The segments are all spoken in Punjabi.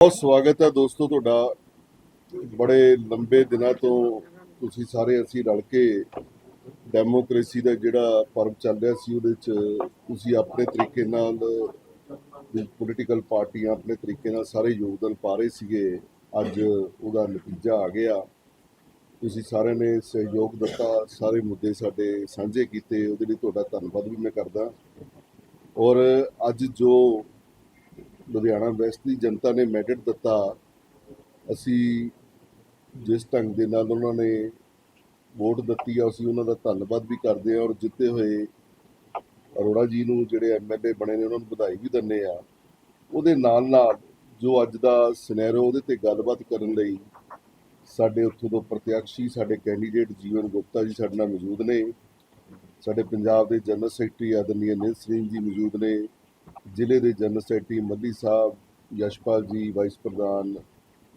ਬਹੁਤ ਸਵਾਗਤ ਹੈ ਦੋਸਤੋ ਤੁਹਾਡਾ। ਬੜੇ ਲੰਬੇ ਦਿਨਾਂ ਤੋਂ ਤੁਸੀਂ ਸਾਰੇ ਅਸੀਂ ਰਲ ਕੇ ਡੈਮੋਕ੍ਰੇਸੀ ਦਾ ਜਿਹੜਾ ਪਰਵ ਚੱਲ ਰਿਹਾ ਸੀ, ਉਹਦੇ ਚ ਤੁਸੀਂ ਆਪਣੇ ਤਰੀਕੇ ਨਾਲ ਪੋਲੀਟੀਕਲ ਪਾਰਟੀਆਂ ਆਪਣੇ ਤਰੀਕੇ ਨਾਲ ਸਾਰੇ ਯੋਗਦਾਨ ਪਾ ਰਹੇ ਸੀਗੇ, ਅੱਜ ਉਹਦਾ ਨਤੀਜਾ ਆ ਗਿਆ। ਤੁਸੀਂ ਸਾਰਿਆਂ ਨੇ ਸਹਿਯੋਗ ਦਿੱਤਾ, ਸਾਰੇ ਮੁੱਦੇ ਸਾਡੇ ਸਾਂਝੇ ਕੀਤੇ, ਉਹਦੇ ਲਈ ਤੁਹਾਡਾ ਧੰਨਵਾਦ ਵੀ ਮੈਂ ਕਰਦਾ। ਔਰ ਅੱਜ ਜੋ ਲੁਧਿਆਣਾ ਵੈਸਟ ਦੀ ਜਨਤਾ ਨੇ ਮੈਡਟ ਦਿੱਤਾ। ਅਸੀਂ ਜਿਸ ਢੰਗ ਦੇ ਨਾਲ ਉਹਨਾਂ ਨੇ ਵੋਟ ਦਿੱਤੀ ਆ, ਅਸੀਂ ਉਹਨਾਂ ਦਾ ਧੰਨਵਾਦ ਵੀ ਕਰਦੇ ਆ ਔਰ ਜਿੱਤੇ ਹੋਏ ਅਰੋੜਾ ਜੀ ਨੂੰ ਜਿਹੜੇ ਐਮਐਲਏ ਬਣੇ ਨੇ, ਉਹਨਾਂ ਨੂੰ ਵਧਾਈ ਵੀ ਦਿੰਦੇ ਆ ਉਹਦੇ ਨਾਲ ਨਾਲ ਜੋ ਅੱਜ ਦਾ ਸਿਨੈਰੀਓ ਉਹਦੇ ਤੇ ਗੱਲਬਾਤ ਕਰਨ ਲਈ ਸਾਡੇ ਉੱਥੋਂ ਤੋਂ ਪ੍ਰਤੀਕਸ਼ੀ ਸਾਡੇ ਕੈਂਡੀਡੇਟ ਜੀਵਨ ਗੁਪਤਾ ਜੀ ਸਾਡੇ ਨਾਲ ਮੌਜੂਦ ਨੇ। ਸਾਡੇ ਪੰਜਾਬ ਦੇ ਜਨਰਲ ਸੈਕਟਰੀ ਆਦਰਨੀय ਨਿਲ ਸਿੰਘ ਜੀ ਮੌਜੂਦ ਨੇ। ਜ਼ਿਲ੍ਹੇ ਦੇ ਜਨਰਲ ਸੈਕਟਰੀ ਮੱਲੀ ਸਾਹਿਬ, ਯਸ਼ਪਾਲ ਜੀ, ਵਾਈਸ ਪ੍ਰਧਾਨ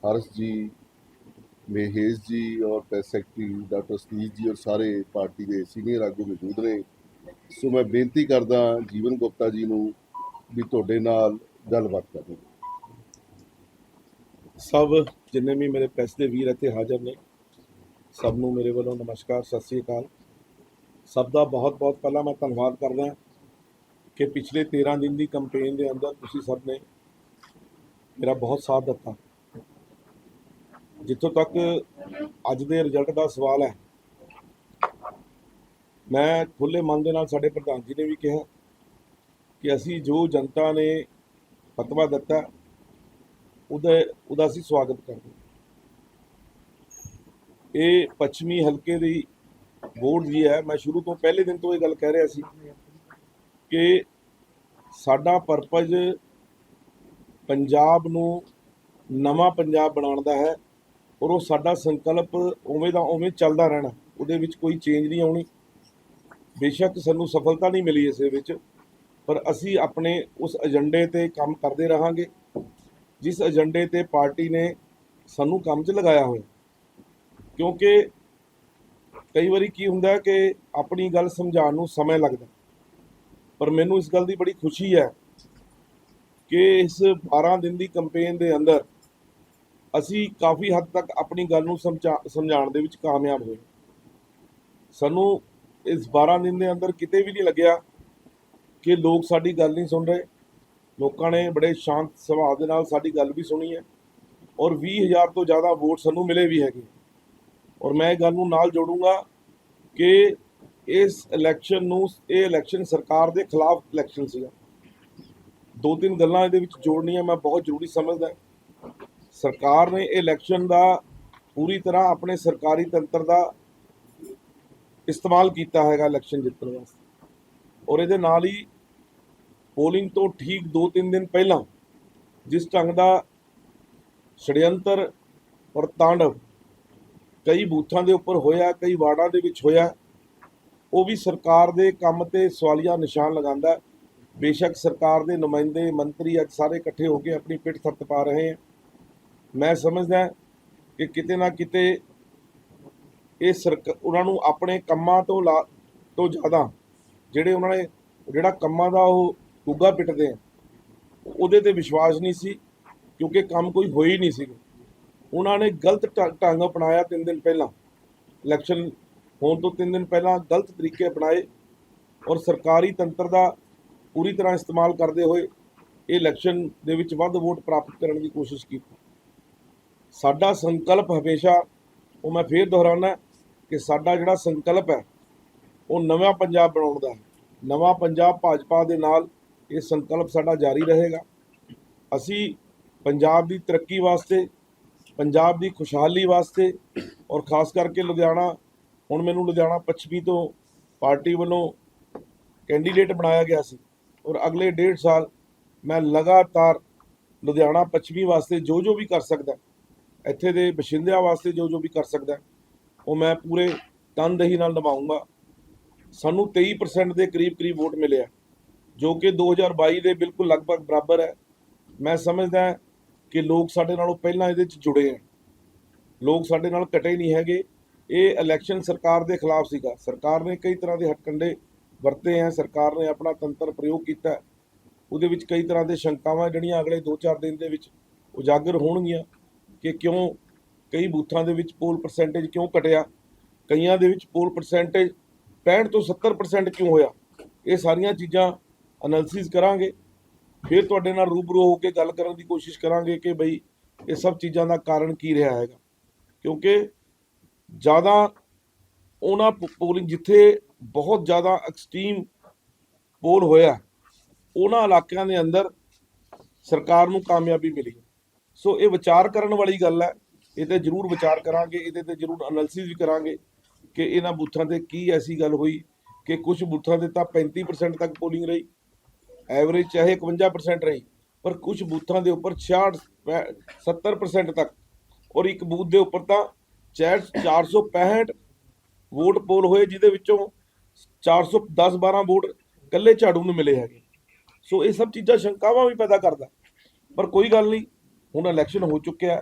ਹਰਸ਼ ਜੀ, ਮਹੇਸ਼ ਜੀ ਔਰ ਪ੍ਰੈਸ ਸੈਕਟਰੀ ਡਾਕਟਰ ਸਤੀਸ਼ ਜੀ ਔਰ ਸਾਰੇ ਪਾਰਟੀ ਦੇ ਸੀਨੀਅਰ ਆਗੂ ਮੌਜੂਦ ਨੇ। ਸੋ ਮੈਂ ਬੇਨਤੀ ਕਰਦਾ ਜੀਵਨ ਗੁਪਤਾ ਜੀ ਨੂੰ ਵੀ ਤੁਹਾਡੇ ਨਾਲ ਗੱਲਬਾਤ ਕਰਨ ਸਭ ਜਿੰਨੇ ਵੀ ਮੇਰੇ ਪ੍ਰੈਸ ਦੇ ਵੀਰ ਇੱਥੇ ਹਾਜ਼ਰ ਨੇ, ਸਭ ਨੂੰ ਮੇਰੇ ਵੱਲੋਂ ਨਮਸਕਾਰ, ਸਤਿ ਸ੍ਰੀ ਅਕਾਲ। ਸਭ ਦਾ ਬਹੁਤ ਬਹੁਤ ਪਹਿਲਾਂ ਮੈਂ ਧੰਨਵਾਦ ਕਰਦਾ। ਕਿ ਪਿਛਲੇ 13 ਦਿਨ ਦੀ ਕੈਂਪੇਨ ਦੇ ਅੰਦਰ ਤੁਸੀਂ ਸਭ ਨੇ ਮੇਰਾ ਬਹੁਤ ਸਾਥ ਦਿੱਤਾ। ਜਿੱਥੋਂ ਤੱਕ ਅੱਜ ਦੇ ਰਿਜ਼ਲਟ ਦਾ ਸਵਾਲ ਹੈ, ਮੈਂ ਖੁੱਲੇ ਮਨ ਦੇ ਨਾਲ ਸਾਡੇ ਪ੍ਰਧਾਨ ਜੀ ਨੇ ਵੀ ਕਿਹਾ ਕਿ ਅਸੀਂ ਜੋ ਜਨਤਾ ਨੇ ਫਤਵਾ ਦਿੱਤਾ, ਉਹਦਾ ਉਹਦਾ ਅਸੀਂ ਸਵਾਗਤ ਕਰਦੇ ਇਹ ਪੱਛਮੀ ਹਲਕੇ ਦੀ ਵੋਟ ਜੀ ਹੈ, ਮੈਂ ਸ਼ੁਰੂ ਤੋਂ ਪਹਿਲੇ ਦਿਨ ਤੋਂ ਇਹ ਗੱਲ ਕਹਿ ਰਿਹਾ ਸੀ ਕਿ ਸਾਡਾ ਪਰਪਸ ਪੰਜਾਬ ਨੂੰ ਨਵਾਂ ਪੰਜਾਬ ਬਣਾਉਣ ਦਾ ਹੈ ਔਰ ਉਹ ਸਾਡਾ ਸੰਕਲਪ ਉਵੇਂ ਦਾ ਉਵੇਂ ਚੱਲਦਾ ਰਹਿਣਾ, ਉਹਦੇ ਵਿੱਚ ਕੋਈ ਚੇਂਜ ਨਹੀਂ ਆਉਣੀ। ਬੇਸ਼ੱਕ ਸਾਨੂੰ ਸਫਲਤਾ ਨਹੀਂ ਮਿਲੀ ਇਸ ਵਿੱਚ, ਪਰ ਅਸੀਂ ਆਪਣੇ ਉਸ ਏਜੰਡੇ ਤੇ ਕੰਮ ਕਰਦੇ ਰਹਾਂਗੇ, ਜਿਸ ਏਜੰਡੇ ਤੇ ਪਾਰਟੀ ਨੇ ਸਾਨੂੰ ਕੰਮ 'ਚ ਲਗਾਇਆ ਹੋਇਆ। ਕਿਉਂਕਿ ਕਈ ਵਾਰੀ ਕੀ ਹੁੰਦਾ ਕਿ ਆਪਣੀ ਗੱਲ ਸਮਝਾਉਣ ਨੂੰ ਸਮਾਂ ਲੱਗਦਾ। ਪਰ ਮੈਨੂੰ ਇਸ ਗੱਲ ਦੀ ਬੜੀ ਖੁਸ਼ੀ ਹੈ ਕਿ ਇਸ 12 ਦਿਨ ਦੀ ਕੈਂਪੇਨ ਦੇ ਅੰਦਰ ਅਸੀਂ ਕਾਫੀ ਹੱਦ ਤੱਕ ਆਪਣੀ ਗੱਲ ਨੂੰ ਸਮਝਾ, ਸਮਝਾਉਣ ਦੇ ਵਿੱਚ ਕਾਮਯਾਬ ਹੋਏ। ਸਾਨੂੰ ਇਸ 12 ਦਿਨ ਦੇ ਅੰਦਰ ਕਿਤੇ ਵੀ ਨਹੀਂ ਲੱਗਿਆ ਕਿ ਲੋਕ ਸਾਡੀ ਗੱਲ ਨਹੀਂ ਸੁਣ ਰਹੇ। ਲੋਕਾਂ ਨੇ ਬੜੇ ਸ਼ਾਂਤ ਸੁਭਾਅ ਦੇ ਨਾਲ ਸਾਡੀ ਗੱਲ ਵੀ ਸੁਣੀ ਹੈ ਔਰ 20000 ਤੋਂ ਜ਼ਿਆਦਾ ਵੋਟ ਸਾਨੂੰ ਮਿਲੇ ਵੀ ਹੈਗੇ। ਔਰ ਮੈਂ ਇਹ ਗੱਲ ਨੂੰ ਨਾਲ ਜੋੜੂੰਗਾ ਕਿ ਇਸ ਇਲੈਕਸ਼ਨ ਨੂੰ, ਇਹ ਇਲੈਕਸ਼ਨ ਸਰਕਾਰ ਦੇ ਖਿਲਾਫ ਇਲੈਕਸ਼ਨ ਸੀਗਾ। ਦੋ ਤਿੰਨ ਗੱਲਾਂ ਇਹਦੇ ਵਿੱਚ ਜੋੜਨੀਆਂ ਮੈਂ ਬਹੁਤ ਜ਼ਰੂਰੀ ਸਮਝਦਾ ਸਰਕਾਰ ਨੇ ਇਹ ਇਲੈਕਸ਼ਨ ਦਾ ਪੂਰੀ ਤਰ੍ਹਾਂ ਆਪਣੇ ਸਰਕਾਰੀ ਤੰਤਰ ਦਾ ਇਸਤੇਮਾਲ ਕੀਤਾ ਹੈਗਾ ਇਲੈਕਸ਼ਨ ਜਿੱਤਣ ਵਾਸਤੇ। ਔਰ ਇਹਦੇ ਨਾਲ ਹੀ ਪੋਲਿੰਗ ਤੋਂ ਠੀਕ 2-3 ਦਿਨ ਪਹਿਲਾਂ ਜਿਸ ਢੰਗ ਦਾ ਛੜਯੰਤਰ ਔਰ ਤਾਂਡਵ ਕਈ ਬੂਥਾਂ ਦੇ ਉੱਪਰ ਹੋਇਆ, ਕਈ ਵਾਰਡਾਂ ਦੇ ਵਿੱਚ ਹੋਇਆ ਉਹ ਵੀ ਸਰਕਾਰ ਦੇ ਕੰਮ ਤੇ ਸਵਾਲੀਆ ਨਿਸ਼ਾਨ ਲਗਾਉਂਦਾ ਬੇਸ਼ੱਕ ਸਰਕਾਰ ਦੇ ਨੁਮਾਇੰਦੇ ਮੰਤਰੀ ਅੱਜ ਸਾਰੇ ਇਕੱਠੇ ਹੋ ਕੇ ਆਪਣੀ ਪਿੱਠ ਥੱਪ ਪਾ ਰਹੇ ਹਨ ਮੈਂ ਸਮਝਦਾ ਕਿ ਕਿਤੇ ਨਾ ਕਿਤੇ ਇਹ ਸਰਕ, ਉਹਨਾਂ ਨੂੰ ਆਪਣੇ ਕੰਮਾਂ ਤੋਂ ਲਾ, ਤੋਂ ਜ਼ਿਆਦਾ ਜਿਹੜੇ ਉਹਨਾਂ ਨੇ, ਜਿਹੜਾ ਕੰਮਾਂ ਦਾ ਉਹ ਗੁੱਗਾ ਪਿੱਟਦੇ ਆ, ਉਹਦੇ ਤੇ ਵਿਸ਼ਵਾਸ ਨਹੀਂ ਸੀ, ਕਿਉਂਕਿ ਕੰਮ ਕੋਈ ਹੋਈ ਨਹੀਂ ਸੀ। ਉਹਨਾਂ ਨੇ ਗਲਤ ਢ- ਢੰਗ ਅਪਣਾਇਆ ਤਿੰਨ ਦਿਨ ਪਹਿਲਾਂ। ਇਲੈਕਸ਼ਨ ਹੋਣ ਤੋਂ ਤਿੰਨ ਦਿਨ ਪਹਿਲਾਂ ਗਲਤ ਤਰੀਕੇ ਅਪਣਾਏ ਔਰ ਸਰਕਾਰੀ ਤੰਤਰ ਦਾ ਪੂਰੀ ਤਰ੍ਹਾਂ ਇਸਤੇਮਾਲ ਕਰਦੇ ਹੋਏ ਇਹ ਇਲੈਕਸ਼ਨ ਦੇ ਵਿੱਚ ਵੱਧ ਵੋਟ ਪ੍ਰਾਪਤ ਕਰਨ ਦੀ ਕੋਸ਼ਿਸ਼ ਕੀਤੀ। ਸਾਡਾ ਸੰਕਲਪ ਹਮੇਸ਼ਾ, ਉਹ ਮੈਂ ਫੇਰ ਦੁਹਰਾਉਣਾ ਕਿ ਸਾਡਾ ਜਿਹੜਾ ਸੰਕਲਪ ਹੈ, ਉਹ ਨਵਾਂ ਪੰਜਾਬ ਬਣਾਉਣ ਦਾ ਹੈ। ਨਵਾਂ ਪੰਜਾਬ ਭਾਜਪਾ ਦੇ ਨਾਲ ਇਹ ਸੰਕਲਪ ਸਾਡਾ ਜਾਰੀ ਰਹੇਗਾ। ਅਸੀਂ ਪੰਜਾਬ ਦੀ ਤਰੱਕੀ ਵਾਸਤੇ, ਪੰਜਾਬ ਦੀ ਖੁਸ਼ਹਾਲੀ ਵਾਸਤੇ ਔਰ ਖਾਸ ਕਰਕੇ ਲੁਧਿਆਣਾ ਹੁਣ ਮੈਨੂੰ ਲੁਧਿਆਣਾ ਪੱਛਮੀ ਤੋਂ ਪਾਰਟੀ ਵੱਲੋਂ ਕੈਂਡੀਡੇਟ ਬਣਾਇਆ ਗਿਆ ਸੀ ਔਰ ਅਗਲੇ ਡੇਢ ਸਾਲ ਮੈਂ ਲਗਾਤਾਰ ਲੁਧਿਆਣਾ ਪੱਛਮੀ ਵਾਸਤੇ ਜੋ ਜੋ ਵੀ ਕਰ ਸਕਦਾ, ਇੱਥੇ ਦੇ ਬਸ਼ਿੰਦਿਆਂ ਵਾਸਤੇ ਜੋ ਜੋ ਵੀ ਕਰ ਸਕਦਾ, ਉਹ ਮੈਂ ਪੂਰੇ ਤਨਦੇਹੀ ਨਾਲ ਨਿਭਾਉਂਗਾ ਸਾਨੂੰ 23% ਦੇ ਕਰੀਬ ਕਰੀਬ ਵੋਟ ਮਿਲਿਆ, ਜੋ ਕਿ 2022 ਦੇ ਬਿਲਕੁਲ ਲਗਭਗ ਬਰਾਬਰ ਹੈ। ਮੈਂ ਸਮਝਦਾ ਕਿ ਲੋਕ ਸਾਡੇ ਨਾਲੋਂ ਪਹਿਲਾਂ ਇਹਦੇ 'ਚ ਜੁੜੇ ਹੈ। ਲੋਕ ਸਾਡੇ ਨਾਲ ਕਟੇ ਨਹੀਂ ਹੈਗੇ। ਇਹ ਇਲੈਕਸ਼ਨ ਸਰਕਾਰ ਦੇ ਖਿਲਾਫ ਸੀਗਾ। ਸਰਕਾਰ ਨੇ ਕਈ ਤਰ੍ਹਾਂ ਦੇ ਹਟਕੰਡੇ ਵਰਤੇ ਹੈ ਸਰਕਾਰ ਨੇ ਆਪਣਾ ਤੰਤਰ ਪ੍ਰਯੋਗ ਕੀਤਾ ਉਹਦੇ ਵਿੱਚ ਕਈ ਤਰ੍ਹਾਂ ਦੇ ਸ਼ੰਕਾਵਾਂ ਜਿਹੜੀਆਂ ਅਗਲੇ 2-4 ਦਿਨ ਦੇ ਵਿੱਚ ਉਜਾਗਰ ਹੋਣਗੀਆਂ ਕਿ ਕਿਉਂ ਕਈ ਬੂਥਾਂ ਦੇ ਵਿੱਚ ਪੋਲ ਪਰਸੈਂਟੇਜ ਕਿਉਂ ਘਟਿਆ, ਕਈਆਂ ਦੇ ਵਿੱਚ ਪੋਲ ਪਰਸੈਂਟੇਜ 65 ਤੋਂ 70% ਕਿਉਂ ਹੋਇਆ। ਇਹ ਸਾਰੀਆਂ ਚੀਜ਼ਾਂ ਐਨਾਲਿਸਿਸ ਕਰਾਂਗੇ। ਫਿਰ ਤੁਹਾਡੇ ਨਾਲ ਰੂਬਰੂ ਹੋ ਕੇ ਗੱਲ ਕਰਨ ਦੀ ਕੋਸ਼ਿਸ਼ ਕਰਾਂਗੇ ਕਿ ਬਈ ਇਹ ਸਭ ਚੀਜ਼ਾਂ ਦਾ ਕਾਰਨ ਕੀ ਰਿਹਾ ਹੈਗਾ। ਕਿਉਂਕਿ ਜ਼ਿਆਦਾ ਉਹਨਾਂ ਪੋਲਿੰਗ ਜਿੱਥੇ ਬਹੁਤ ਜ਼ਿਆਦਾ ਐਕਸਟ੍ਰੀਮ ਪੋਲ ਹੋਇਆ, ਉਹਨਾਂ ਇਲਾਕਿਆਂ ਦੇ ਅੰਦਰ ਸਰਕਾਰ ਨੂੰ ਕਾਮਯਾਬੀ ਮਿਲੀ। ਸੋ ਇਹ ਵਿਚਾਰ ਕਰਨ ਵਾਲੀ ਗੱਲ ਹੈ। ਇਹ ਤੇ ਜ਼ਰੂਰ ਵਿਚਾਰ ਕਰਾਂਗੇ, ਇਹਦੇ ਤੇ ਜ਼ਰੂਰ ਐਨਾਲਿਸਿਸ ਵੀ ਕਰਾਂਗੇ ਕਿ ਇਹਨਾਂ ਬੂਥਾਂ ਤੇ ਕੀ ਐਸੀ ਗੱਲ ਹੋਈ ਕਿ ਕੁਝ ਬੂਥਾਂ ਤੇ ਤਾਂ 35% ਤੱਕ ਪੋਲਿੰਗ ਰਹੀ ਐਵਰੇਜ ਚਾਹੇ 51% ਰਹੀ, ਪਰ ਕੁਝ ਬੂਥਾਂ ਦੇ ਉੱਪਰ 66 ਪੈ- 70% ਤੱਕ ਔਰ ਇੱਕ ਬੂਥ ਦੇ ਉੱਪਰ ਤਾਂ 465 ਵੋਟ ਪੋਲ ਹੋਏ, ਜਿਹਦੇ ਵਿੱਚੋਂ 410 12 ਵੋਟ ਕੱਲੇ ਝਾੜੂ ਨੂੰ ਮਿਲੇ ਹੈਗੇ। ਸੋ ਇਹ ਸਭ ਚੀਜ਼ਾਂ ਸ਼ੰਕਾਵਾਂ ਵੀ ਪੈਦਾ ਕਰਦਾ। ਪਰ ਕੋਈ ਗੱਲ ਨਹੀਂ, ਹੁਣ ਇਲੈਕਸ਼ਨ ਹੋ ਚੁੱਕਿਆ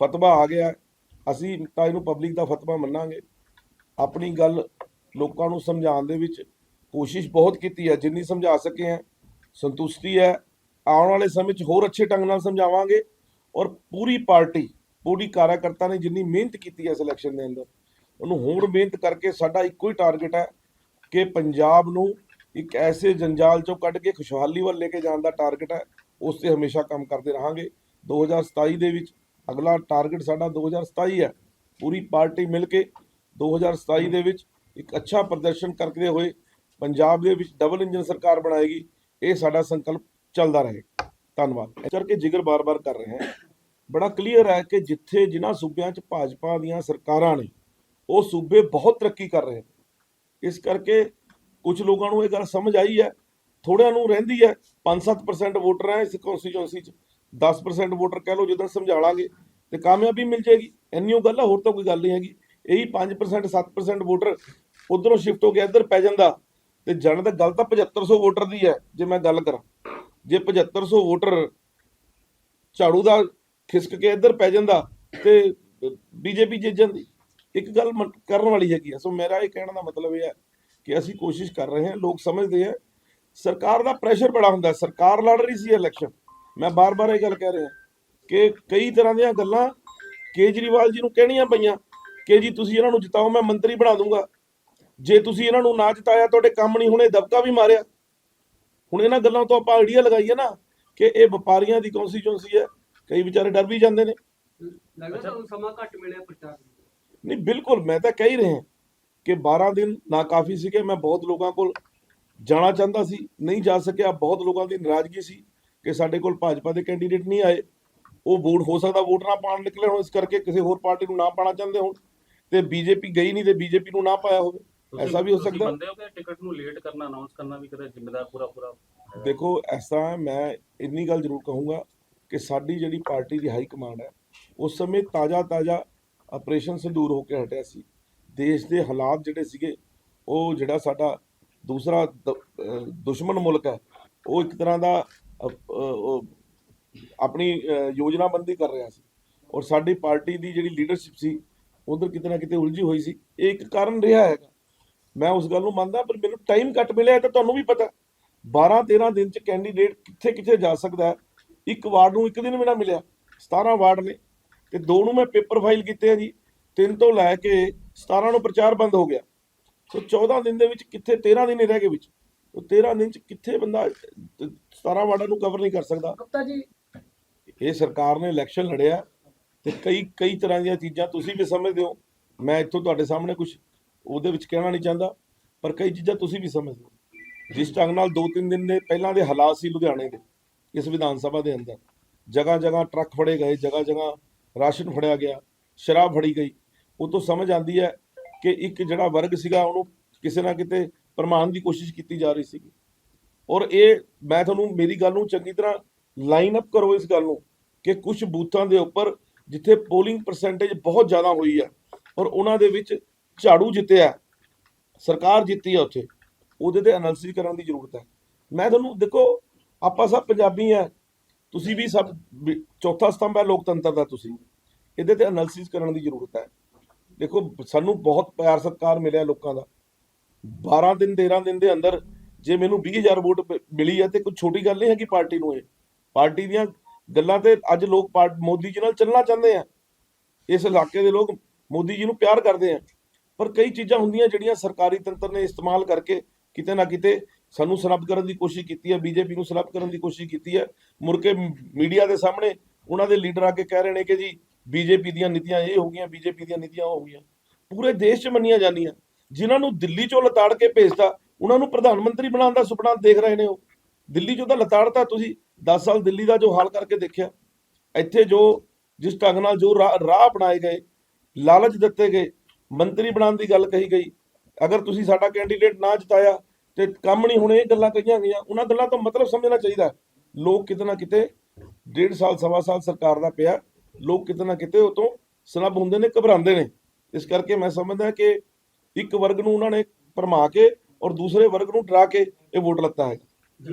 ਫਤਵਾ ਆ ਗਿਆ ਅਸੀਂ ਤਾਂ ਇਹਨੂੰ ਪਬਲਿਕ ਦਾ ਫਤਵਾ ਮੰਨਾਂਗੇ। ਆਪਣੀ ਗੱਲ ਲੋਕਾਂ ਨੂੰ ਸਮਝਾਉਣ ਦੇ ਵਿੱਚ ਕੋਸ਼ਿਸ਼ ਬਹੁਤ ਕੀਤੀ ਹੈ। ਜਿੰਨੀ ਸਮਝਾ ਸਕੇ ਹੈ, ਸੰਤੁਸ਼ਟੀ ਹੈ। ਆਉਣ ਵਾਲੇ ਸਮੇਂ 'ਚ ਹੋਰ ਅੱਛੇ ਢੰਗ ਨਾਲ ਸਮਝਾਵਾਂਗੇ ਔਰ ਪੂਰੀ ਪਾਰਟੀ ਪੂਰੀ ਕਾਰਜਕਰਤਾ ਨੇ ਜਿੰਨੀ ਮਿਹਨਤ ਕੀਤੀ ਹੈ ਇਸ ਇਲੈਕਸ਼ਨ ਦੇ ਅੰਦਰ ਉਹਨੂੰ ਹੋਰ ਮਿਹਨਤ ਕਰਕੇ ਸਾਡਾ ਇੱਕੋ ਹੀ ਟਾਰਗੇਟ ਹੈ ਕਿ ਪੰਜਾਬ ਨੂੰ ਇੱਕ ਐਸੇ ਜੰਜਾਲ ਚੋਂ ਕੱਢ ਕੇ ਖੁਸ਼ਹਾਲੀ ਵੱਲ ਲੈ ਕੇ ਜਾਣ ਦਾ ਟਾਰਗੇਟ ਹੈ, ਉਸ ਤੇ ਹਮੇਸ਼ਾ ਕੰਮ ਕਰਦੇ ਰਹਾਂਗੇ। 2027 ਦੇ ਵਿੱਚ ਅਗਲਾ ਟਾਰਗੇਟ ਸਾਡਾ 2027 ਹੈ। ਪੂਰੀ ਪਾਰਟੀ ਮਿਲ ਕੇ 2027 ਦੇ ਵਿੱਚ ਇੱਕ ਅੱਛਾ ਪ੍ਰਦਰਸ਼ਨ ਕਰਦੇ ਹੋਏ, ਪੰਜਾਬ ਦੇ ਵਿੱਚ ਡਬਲ ਇੰਜਨ ਸਰਕਾਰ ਬਣਾਏਗੀ, ਇਹ ਸਾਡਾ ਸੰਕਲਪ ਚੱਲਦਾ ਰਹੇ। ਧੰਨਵਾਦ। ਇਸ ਕਰਕੇ ਜਿਗਰ ਬਾਰ-ਬਾਰ ਕਰ ਰਹੇ ਹਾਂ। ਬੜਾ ਕਲੀਅਰ ਹੈ ਕਿ ਜਿੱਥੇ ਜਿਨ੍ਹਾਂ ਸੂਬਿਆਂ 'ਚ ਭਾਜਪਾ ਦੀਆਂ ਸਰਕਾਰਾਂ ਨੇ, ਉਹ ਸੂਬੇ ਬਹੁਤ ਤਰੱਕੀ ਕਰ ਰਹੇ ਨੇ। ਇਸ ਕਰਕੇ ਕੁਝ ਲੋਕਾਂ ਨੂੰ ਇਹ ਗੱਲ ਸਮਝ ਆਈ ਹੈ, ਥੋੜਿਆਂ ਨੂੰ ਰਹਿੰਦੀ ਹੈ 5-7% ਵੋਟਰ ਹੈ ਇਸ ਕਨਸਟੀਚੁਐਂਸੀ 'ਚ 10% ਵੋਟਰ ਕਹਿ ਲਓ ਜਦੋਂ ਸਮਝਾ ਲਾਂਗੇ, ਤੇ ਕਾਮਯਾਬੀ ਮਿਲ ਜਾਏਗੀ। ਇੰਨੀ ਉਹ ਗੱਲ ਹੈ, ਹੋਰ ਤਾਂ ਕੋਈ ਗੱਲ ਨਹੀਂ ਹੈਗੀ। ਇਹੀ 5% 7% ਵੋਟਰ ਉਧਰੋਂ ਸ਼ਿਫਟ ਹੋ ਗਿਆ ਇੱਧਰ ਪੈ ਜਾਂਦਾ। ਤੇ ਜਾਣ ਦਾ ਗੱਲ ਤਾਂ 7500 ਵੋਟਰ ਦੀ ਹੈ, ਜੇ ਮੈਂ ਗੱਲ ਕਰਾਂ। ਜੇ 7500 ਵੋਟਰ ਝਾੜੂ ਦਾ ਖਿਸਕ ਕੇ ਇੱਧਰ ਪੈ ਜਾਂਦਾ ਤੇ ਬੀਜੇਪੀ ਜਿੱਤ ਜਾਂਦੀ ਇੱਕ ਗੱਲ ਕਰਨ ਵਾਲੀ ਹੈਗੀ ਆ। ਸੋ ਮੇਰਾ ਇਹ ਕਹਿਣ ਦਾ ਮਤਲਬ ਇਹ ਹੈ ਕਿ ਅਸੀਂ ਕੋਸ਼ਿਸ਼ ਕਰ ਰਹੇ ਹਾਂ, ਲੋਕ ਸਮਝਦੇ ਆ। ਸਰਕਾਰ ਦਾ ਪ੍ਰੈਸ਼ਰ ਬੜਾ ਹੁੰਦਾ ਸਰਕਾਰ ਲੜ ਰਹੀ ਸੀ ਇਲੈਕਸ਼ਨ ਮੈਂ ਬਾਰ-ਬਾਰ ਇਹ ਗੱਲ ਕਹਿ ਰਿਹਾ ਕਿ ਕਈ ਤਰ੍ਹਾਂ ਦੀਆਂ ਗੱਲਾਂ ਕੇਜਰੀਵਾਲ ਜੀ ਨੂੰ ਕਹਿਣੀਆਂ ਪਈਆਂ ਕਿ ਜੀ ਤੁਸੀਂ ਇਹਨਾਂ ਨੂੰ ਜਿਤਾਓ, ਮੈਂ ਮੰਤਰੀ ਬਣਾ ਦੂੰਗਾ। ਜੇ ਤੁਸੀਂ ਇਹਨਾਂ ਨੂੰ ਨਾ ਜਿਤਾਇਆ, ਤੁਹਾਡੇ ਕੰਮ ਨਹੀਂ, ਹੁਣੇ ਦਬਕਾ ਵੀ ਮਾਰਿਆ। ਹੁਣ ਇਹਨਾਂ ਗੱਲਾਂ ਤੋਂ ਆਪਾਂ ਆਈਡੀਆ ਲਗਾਈਏ ਨਾ ਕਿ ਇਹ ਵਪਾਰੀਆਂ ਦੀ ਕਨਸਟੀਚੁਐਂਸੀ ਹੈ। ਕਈ ਵਿਚਾਰੇ ਡਰ ਵੀ ਜਾਂਦੇ ਨੇ। ਲੱਗਦਾ ਤੁਹਾਨੂੰ ਸਮਾਂ ਘੱਟ ਮਿਲਿਆ ਪ੍ਰਚਾਰ ਲਈ ਨਹੀਂ ਬਿਲਕੁਲ ਮੈਂ ਤਾਂ ਕਹਿ ਹੀ ਰਿਹਾ ਕਿ 12 ਦਿਨ ਨਾ ਕਾਫੀ ਸੀਗੇ ਮੈਂ ਬਹੁਤ ਲੋਕਾਂ ਕੋਲ ਜਾਣਾ ਚਾਹੁੰਦਾ ਸੀ ਨਹੀਂ ਜਾ ਸਕਿਆ ਬਹੁਤ ਲੋਕਾਂ ਦੀ ਨਾਰਾਜ਼ਗੀ ਸੀ ਕਿ ਸਾਡੇ ਕੋਲ ਭਾਜਪਾ ਦੇ ਕੈਂਡੀਡੇਟ ਨਹੀਂ ਆਏ। ਉਹ ਵੋਟ ਹੋ ਸਕਦਾ ਵੋਟ ਨਾ ਪਾਣ ਨਿਕਲੇ ਹੋਣ ਇਸ ਕਰਕੇ ਕਿਸੇ ਹੋਰ ਪਾਰਟੀ ਨੂੰ ਨਾ ਪਾਣਾ ਚਾਹੁੰਦੇ ਹੋਣ। ਤੇ ਬੀਜੇਪੀ ਗਈ ਨਹੀਂ ਤੇ ਬੀਜੇਪੀ ਨੂੰ ਨਾ ਪਾਇਆ ਹੋਵੇ। ਐਸਾ ਵੀ ਹੋ ਸਕਦਾ। ਮੰਨਦੇ ਹੋ ਕਿ ਟਿਕਟ ਨੂੰ ਲੇਟ ਕਰਨਾ ਅਨਾਉਂਸ ਕਰਨਾ ਵੀ ਕਦੇ ਜ਼ਿੰਮੇਦਾਰ ਪੂਰਾ ਪੂਰਾ ਹੈਗਾ? ਦੇਖੋ ਐਸਾ ਮੈਂ ਇੰਨੀ ਗੱਲ ਜ਼ਰੂਰ ਕਹੂੰਗਾ ਕਿ ਸਾਡੀ ਜਿਹੜੀ ਪਾਰਟੀ ਦੀ ਹਾਈ ਕਮਾਂਡ ਹੈ, ਉਸ ਸਮੇਂ ਤਾਜ਼ਾ ਤਾਜ਼ਾ ਆਪਰੇਸ਼ਨ ਸੰਦੂਰ ਹੋ ਕੇ ਹਟਿਆ ਸੀ। ਦੇਸ਼ ਦੇ ਹਾਲਾਤ ਜਿਹੜੇ ਸੀਗੇ, ਉਹ ਜਿਹੜਾ ਸਾਡਾ ਦੂਸਰਾ ਦ- ਦੁਸ਼ਮਣ ਮੁਲਕ ਹੈ, ਉਹ ਇੱਕ ਤਰ੍ਹਾਂ ਦਾ ਆਪਣੀ ਯੋਜਨਾਬੰਦੀ ਕਰ ਰਿਹਾ ਸੀ। ਔਰ ਸਾਡੀ ਪਾਰਟੀ ਦੀ ਜਿਹੜੀ ਲੀਡਰਸ਼ਿਪ ਸੀ, ਉਧਰ ਕਿਤੇ ਨਾ ਕਿਤੇ ਉਲਝੀ ਹੋਈ ਸੀ। ਇਹ ਇੱਕ ਕਾਰਨ ਰਿਹਾ ਹੈਗਾ। ਮੈਂ ਉਸ ਗੱਲ ਨੂੰ ਮੰਨਦਾ, ਪਰ ਮੈਨੂੰ ਟਾਈਮ ਘੱਟ ਮਿਲਿਆ ਤਾਂ ਤੁਹਾਨੂੰ ਵੀ ਪਤਾ। 12 13 ਦਿਨ ਚ ਕੈਂਡੀਡੇਟ ਕਿੱਥੇ ਕਿੱਥੇ ਜਾ ਸਕਦਾ ਹੈ ਇੱਕ ਵਾਰਡ ਨੂੰ ਇੱਕ ਦਿਨ ਵੀ ਨਾ ਮਿਲਿਆ। 17 ਵਾਰਡ ਨੇ ਤੇ ਦੋ ਨੂੰ ਮੈਂ ਪੇਪਰ ਫਾਈਲ ਕੀਤੇ ਆ ਜੀ। ਤਿੰਨ ਤੋਂ ਲੈ ਕੇ 17 ਨੂੰ ਪ੍ਰਚਾਰ ਬੰਦ ਹੋ ਗਿਆ। ਸੋ 14 ਦਿਨ ਦੇ ਵਿੱਚ ਕਿੱਥੇ 13 ਦਿਨ ਹੀ ਰਹਿ ਗਏ ਵਿੱਚ। ਉਹ 13 ਦਿਨ ਚ ਕਿੱਥੇ ਬੰਦਾ ਅਹ, 17 ਵਾਰਡਾਂ ਨੂੰ ਕਵਰ ਨਹੀਂ ਕਰ ਸਕਦਾ। ਗੁਪਤਾ ਜੀ। ਇਹ ਸਰਕਾਰ ਨੇ ਇਲੈਕਸ਼ਨ ਲੜਿਆ ਤੇ ਕਈ ਕਈ ਤਰ੍ਹਾਂ ਦੀਆਂ ਚੀਜ਼ਾਂ ਤੁਸੀਂ ਵੀ ਸਮਝਦੇ ਹੋ। ਮੈਂ ਇੱਥੋਂ ਤੁਹਾਡੇ ਸਾਹਮਣੇ ਕੁਝ ਉਹਦੇ ਵਿੱਚ ਕਹਿਣਾ ਨਹੀਂ ਚਾਹੁੰਦਾ ਪਰ ਕਈ ਚੀਜ਼ਾਂ ਤੁਸੀਂ ਵੀ ਸਮਝਦੇ ਹੋ। ਜਿਸ ਢੰਗ ਨਾਲ ਦੋ ਤਿੰਨ ਦਿਨ ਦੇ ਪਹਿਲਾਂ ਦੇ ਹਾਲਾਤ ਸੀ ਲੁਧਿਆਣੇ ਦੇ। ਇਸ ਵਿਧਾਨ ਸਭਾ ਦੇ ਅੰਦਰ। ਜਗ੍ਹਾ ਜਗ੍ਹਾ ਟਰੱਕ ਫੜੇ ਗਏ, ਜਗ੍ਹਾ ਜਗ੍ਹਾ ਰਾਸ਼ਨ ਫੜਿਆ ਗਿਆ, ਸ਼ਰਾਬ ਫੜੀ ਗਈ। ਉਹ ਤੋਂ ਸਮਝ ਆਉਂਦੀ ਹੈ ਕਿ ਇੱਕ ਜਿਹੜਾ ਵਰਗ ਸੀਗਾ, ਉਹਨੂੰ ਕਿਸੇ ਨਾ ਕਿਤੇ ਪ੍ਰਮਾਣ ਦੀ ਕੋਸ਼ਿਸ਼ ਕੀਤੀ ਜਾ ਰਹੀ ਸੀਗੀ। ਔਰ ਇਹ, ਮੈਂ ਤੁਹਾਨੂੰ ਮੇਰੀ ਗੱਲ ਨੂੰ ਚੰਗੀ ਤਰ੍ਹਾਂ ਲਾਈਨ ਅਪ ਕਰੋ ਇਸ ਗੱਲ ਨੂੰ ਕਿ ਕੁਝ ਬੂਥਾਂ ਦੇ ਉੱਪਰ ਜਿੱਥੇ ਪੋਲਿੰਗ ਪਰਸੈਂਟੇਜ ਬਹੁਤ ਜ਼ਿਆਦਾ ਹੋਈ ਹੈ ਔਰ ਉਹਨਾਂ ਦੇ ਵਿੱਚ ਝਾੜੂ ਜਿੱਤਿਆ ਸਰਕਾਰ ਜਿੱਤੀ ਹੈ ਉੱਥੇ, ਉਹਦੇ ਤੇ ਐਨਾਲਿਸਿਸ ਕਰਨ ਦੀ ਜ਼ਰੂਰਤ ਹੈ। ਮੈਂ ਤੁਹਾਨੂੰ ਦੇਖੋ ਆਪਾਂ ਸਭ ਪੰਜਾਬੀ ਆ। ਤੁਸੀਂ ਵੀ ਸਭ ਚੌਥਾ ਸਤੰਭ ਹੈ, ਲੋਕਤੰਤਰ ਦਾ ਤੁਸੀਂ। ਇਹਦੇ ਤੇ ਐਨਾਲਿਸਿਸ ਕਰਨ ਦੀ ਜ਼ਰੂਰਤ ਹੈ। ਦੇਖੋ, ਸਾਨੂੰ ਬਹੁਤ ਪਿਆਰ ਸਤਿਕਾਰ ਮਿਲਿਆ ਲੋਕਾਂ ਦਾ। 12 ਦਿਨ 13 ਦਿਨ ਦੇ ਅੰਦਰ ਜੇ ਮੈਨੂੰ 20000 ਵੋਟ ਪ- ਮਿਲੀ ਹੈ ਤੇ ਕੋਈ ਛੋਟੀ ਗੱਲ ਨਹੀਂ ਹੈ ਕਿ ਪਾਰਟੀ ਨੂੰ ਇਹ। ਪਾਰਟੀ ਦੀਆਂ ਗੱਲਾਂ ਤੇ ਅੱਜ ਲੋਕ ਪਾਰਟ ਮੋਦੀ ਜੀ ਨਾਲ ਚੱਲਣਾ ਚਾਹੁੰਦੇ ਆ। ਇਸ ਇਲਾਕੇ ਦੇ ਲੋਕ ਮੋਦੀ ਜੀ ਨੂੰ ਪਿਆਰ ਕਰਦੇ ਆ। ਪਰ ਕਈ ਚੀਜ਼ਾਂ ਹੁੰਦੀਆਂ ਜਿਹੜੀਆਂ ਸਰਕਾਰੀ ਤੰਤਰ ਨੇ ਇਸਤੇਮਾਲ ਕਰਕੇ ਕਿਤੇ ਨਾ ਕਿਤੇ ਸਾਨੂੰ ਸਨੱਬ ਕਰਨ ਦੀ ਕੋਸ਼ਿਸ਼ ਕੀਤੀ ਹੈ, ਬੀਜੇਪੀ ਨੂੰ ਸਨੱਬ ਕਰਨ ਦੀ ਕੋਸ਼ਿਸ਼ ਕੀਤੀ ਹੈ। ਮੁੜ ਕੇ ਮੀਡੀਆ ਦੇ ਸਾਹਮਣੇ ਉਹਨਾਂ ਦੇ ਲੀਡਰ ਆ ਕੇ ਕਹਿ ਰਹੇ ਨੇ ਕਿ ਜੀ, ਬੀਜੇਪੀ ਦੀਆਂ ਨੀਤੀਆਂ ਇਹ ਹੋ ਗਈਆਂ, ਬੀਜੇਪੀ ਦੀਆਂ ਨੀਤੀਆਂ ਉਹ ਹੋ ਗਈਆਂ। ਪੂਰੇ ਦੇਸ਼ 'ਚ ਮੰਨੀਆਂ ਜਾਂਦੀਆਂ। ਜਿਨ੍ਹਾਂ ਨੂੰ ਦਿੱਲੀ 'ਚੋਂ ਲਤਾੜ ਕੇ ਭੇਜਤਾ, ਉਹਨਾਂ ਨੂੰ ਪ੍ਰਧਾਨ ਮੰਤਰੀ ਬਣਾਉਣ ਦਾ ਸੁਪਨਾ ਦੇਖ ਰਹੇ ਨੇ ਉਹ। ਦਿੱਲੀ 'ਚੋਂ ਤਾਂ ਲਤਾੜਤਾ ਤੁਸੀਂ 10 ਸਾਲ ਦਿੱਲੀ ਦਾ ਜੋ ਹਾਲ ਕਰਕੇ ਦੇਖਿਆ। ਇੱਥੇ ਜੋ ਜਿਸ ਢੰਗ ਨਾਲ ਜੋ ਰਾਹ ਰਾਹ ਅਪਣਾਏ ਗਏ, ਲਾਲਚ ਦਿੱਤੇ ਗਏ, ਮੰਤਰੀ ਬਣਾਉਣ ਦੀ ਗੱਲ ਕਹੀ ਗਈ। ਅਗਰ ਤੁਸੀਂ ਸਾਡਾ ਕੈਂਡੀਡੇਟ ਨਾ ਜਿਤਾਇਆ ਤੇ ਕੰਮ ਨਹੀਂ ਹੋਣੇ ਇਹ ਗੱਲਾਂ ਕਹੀਆਂ ਗਈਆਂ। ਉਹਨਾਂ ਗੱਲਾਂ ਤੋਂ ਮਤਲਬ ਸਮਝਣਾ ਚਾਹੀਦਾ। ਲੋਕ ਕਿਤੇ ਨਾ ਕਿਤੇ ਡੇਢ ਸਾਲ, ਸਵਾ ਸਾਲ ਸਰਕਾਰ ਦਾ ਪਿਆ। ਲੋਕ ਕਿਤੇ ਨਾ ਕਿਤੇ ਉਹ ਤੋਂ ਸਨਬ ਹੁੰਦੇ ਨੇ, ਘਬਰਾਉਂਦੇ ਨੇ। ਇਸ ਕਰਕੇ ਮੈਂ ਸਮਝਦਾ ਕਿ ਇੱਕ ਵਰਗ ਨੂੰ ਉਹਨਾਂ ਨੇ ਭਰਮਾ ਕੇ ਔਰ ਦੂਸਰੇ ਵਰਗ ਨੂੰ ਡਰਾ ਕੇ ਇਹ ਵੋਟ ਲੱਤਾ ਹੈ